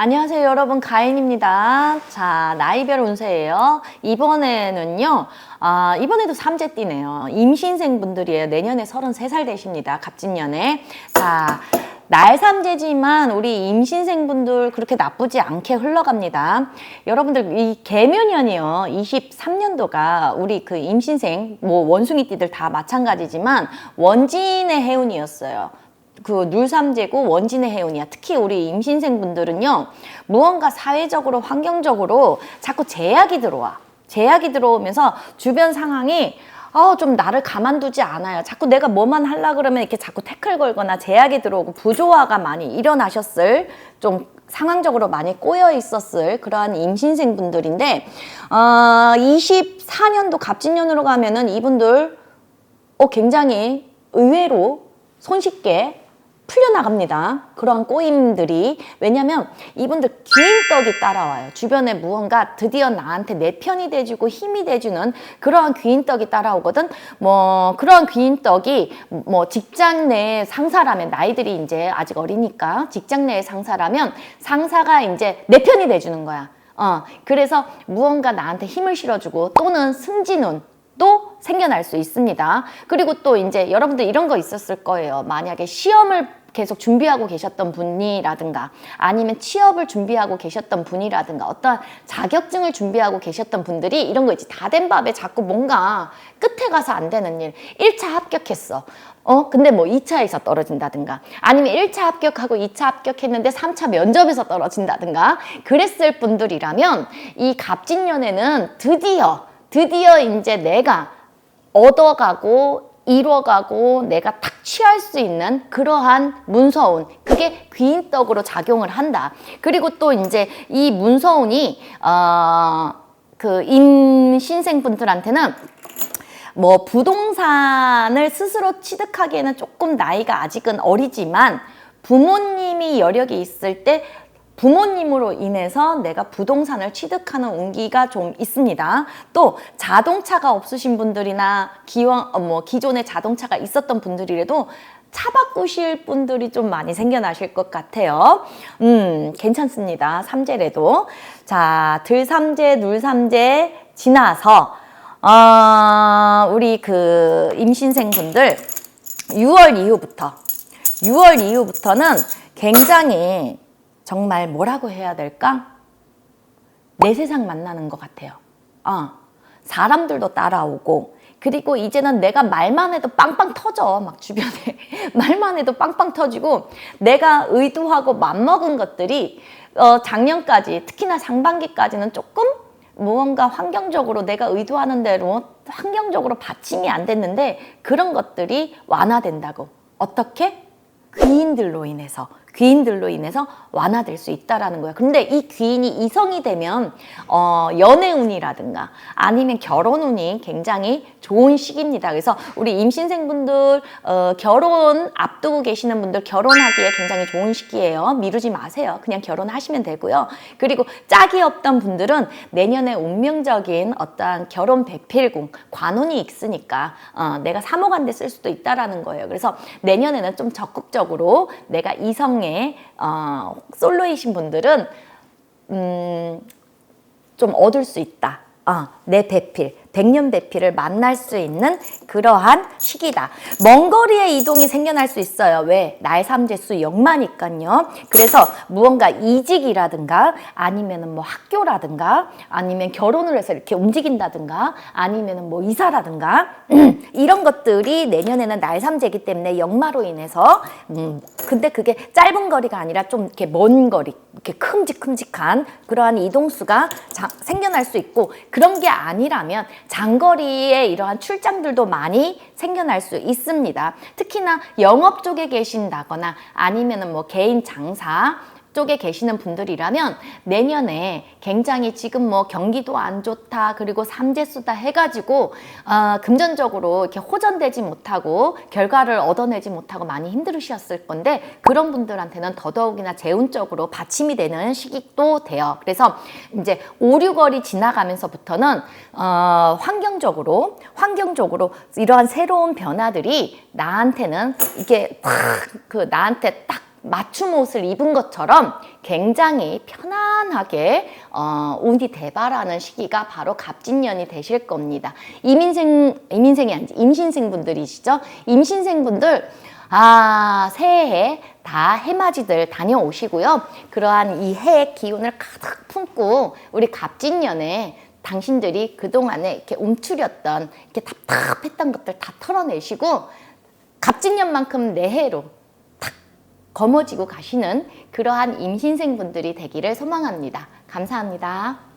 안녕하세요 여러분 가인입니다. 자 나이별 운세예요. 이번에는요. 아, 이번에도 삼재띠네요. 임신생 분들이에요. 내년에 33살 되십니다. 갑진년에. 자 날삼재지만 우리 임신생 분들 그렇게 나쁘지 않게 흘러갑니다. 여러분들 이 개묘년이요. 23년도가 우리 그 임신생 뭐 원숭이띠들 다 마찬가지지만 원진의 해운이었어요. 그 눌삼재고 원진의 해운이야. 특히 우리 임신생 분들은요, 무언가 사회적으로, 환경적으로 자꾸 제약이 들어와. 제약이 들어오면서 주변 상황이 아, 좀 나를 가만두지 않아요. 자꾸 내가 뭐만 하려 그러면 이렇게 자꾸 태클 걸거나 제약이 들어오고 부조화가 많이 일어나셨을 좀 상황적으로 많이 꼬여 있었을 그러한 임신생 분들인데, 어, 24년도 갑진년으로 가면은 이분들, 어, 굉장히 의외로 손쉽게 풀려나갑니다. 그러한 꼬임들이. 왜냐면 이분들 긴 떡이 따라와요. 주변에 무언가 드디어 나한테 내 편이 돼주고 힘이 돼주는 그러한 귀인 떡이 따라오거든. 뭐, 그러한 귀인 떡이 뭐 직장 내 상사라면 나이들이 이제 아직 어리니까 직장 내의 상사라면 상사가 이제 내 편이 돼주는 거야. 어, 그래서 무언가 나한테 힘을 실어주고 또는 승진운 또 생겨날 수 있습니다. 그리고 또 이제 여러분들 이런 거 있었을 거예요. 만약에 시험을 계속 준비하고 계셨던 분이라든가 아니면 취업을 준비하고 계셨던 분이라든가 어떤 자격증을 준비하고 계셨던 분들이 이런 거 있지 다 된 밥에 자꾸 뭔가 끝에 가서 안 되는 일 1차 합격했어 어 근데 뭐 2차에서 떨어진다든가 아니면 1차 합격하고 2차 합격했는데 3차 면접에서 떨어진다든가 그랬을 분들이라면 이 갑진년에는 드디어 드디어 이제 내가 얻어가고 이뤄가고 내가 탁 취할 수 있는 그러한 문서운 그게 귀인떡으로 작용을 한다. 그리고 또 이제 이 문서운이 어그 임신생 분들한테는 뭐 부동산을 스스로 취득하기에는 조금 나이가 아직은 어리지만 부모님이 여력이 있을 때 부모님으로 인해서 내가 부동산을 취득하는 운기가 좀 있습니다. 또 자동차가 없으신 분들이나 기왕 어, 뭐 기존에 자동차가 있었던 분들이라도 차 바꾸실 분들이 좀 많이 생겨나실 것 같아요. 음, 괜찮습니다. 삼재래도. 자, 들삼재, 눌삼재 지나서, 어, 우리 그 임신생 분들 6월 이후부터, 6월 이후부터는 굉장히 정말 뭐라고 해야 될까? 내 세상 만나는 것 같아요. 어, 사람들도 따라오고, 그리고 이제는 내가 말만 해도 빵빵 터져. 막 주변에. 말만 해도 빵빵 터지고, 내가 의도하고 맘먹은 것들이, 어, 작년까지, 특히나 상반기까지는 조금 무언가 환경적으로 내가 의도하는 대로 환경적으로 받침이 안 됐는데, 그런 것들이 완화된다고. 어떻게? 귀인들로 인해서 귀인들로 인해서 완화될 수 있다라는 거예요. 근데 이 귀인이 이성이 되면 어, 연애 운이라든가 아니면 결혼 운이 굉장히 좋은 시기입니다. 그래서 우리 임신생분들 어, 결혼 앞두고 계시는 분들 결혼하기에 굉장히 좋은 시기예요. 미루지 마세요. 그냥 결혼하시면 되고요. 그리고 짝이 없던 분들은 내년에 운명적인 어떠한 결혼 배필궁 관운이 있으니까 어, 내가 사모간대 쓸 수도 있다라는 거예요. 그래서 내년에는 좀 적극적으로 내가 이성에 어, 솔로이신 분들은 음, 좀 얻을 수 있다. 어, 내 배필, 백년 배필을 만날 수 있는 그러한 시기다. 먼 거리의 이동이 생겨날 수 있어요. 왜? 날 삼재수 역마니까요. 그래서 무언가 이직이라든가 아니면은 뭐 학교라든가 아니면 결혼을 해서 이렇게 움직인다든가 아니면은 뭐 이사라든가 이런 것들이 내년에는 날 삼재기 때문에 역마로 인해서 음 근데 그게 짧은 거리가 아니라 좀 이렇게 먼 거리 이렇게 큼직큼직한 그러한 이동수가 자, 생겨날 수 있고 그런 게 아니라면 장거리에 이러한 출장들도 많이 생겨날 수 있습니다. 특히나 영업 쪽에 계신다거나 아니면은 뭐 개인 장사 쪽에 계시는 분들이라면 내년에 굉장히 지금 뭐 경기도 안 좋다 그리고 삼재수다 해가지고 어, 금전적으로 이렇게 호전되지 못하고 결과를 얻어내지 못하고 많이 힘들으셨을 건데 그런 분들한테는 더더욱이나 재운적으로 받침이 되는 시기도 돼요. 그래서 이제 5, 6월이 지나가면서부터는 어, 환경적으로 환경적으로 이러한 새로운 변화들이 나한테는 이게 확그 나한테 딱 맞춤 옷을 입은 것처럼 굉장히 편안하게 어, 운이 대발하는 시기가 바로 갑진년이 되실 겁니다. 이민생 이민생이 아니지 임신생 분들이시죠? 임신생 분들 아 새해에 다 해맞이들 다녀오시고요. 그러한 이 해의 기운을 가득 품고 우리 갑진년에 당신들이 그동안에 이렇게 움츠렸던 이렇게 답답했던 것들 다 털어내시고 갑진년만큼 내해로 탁 거머쥐고 가시는 그러한 임신생 분들이 되기를 소망합니다. 감사합니다.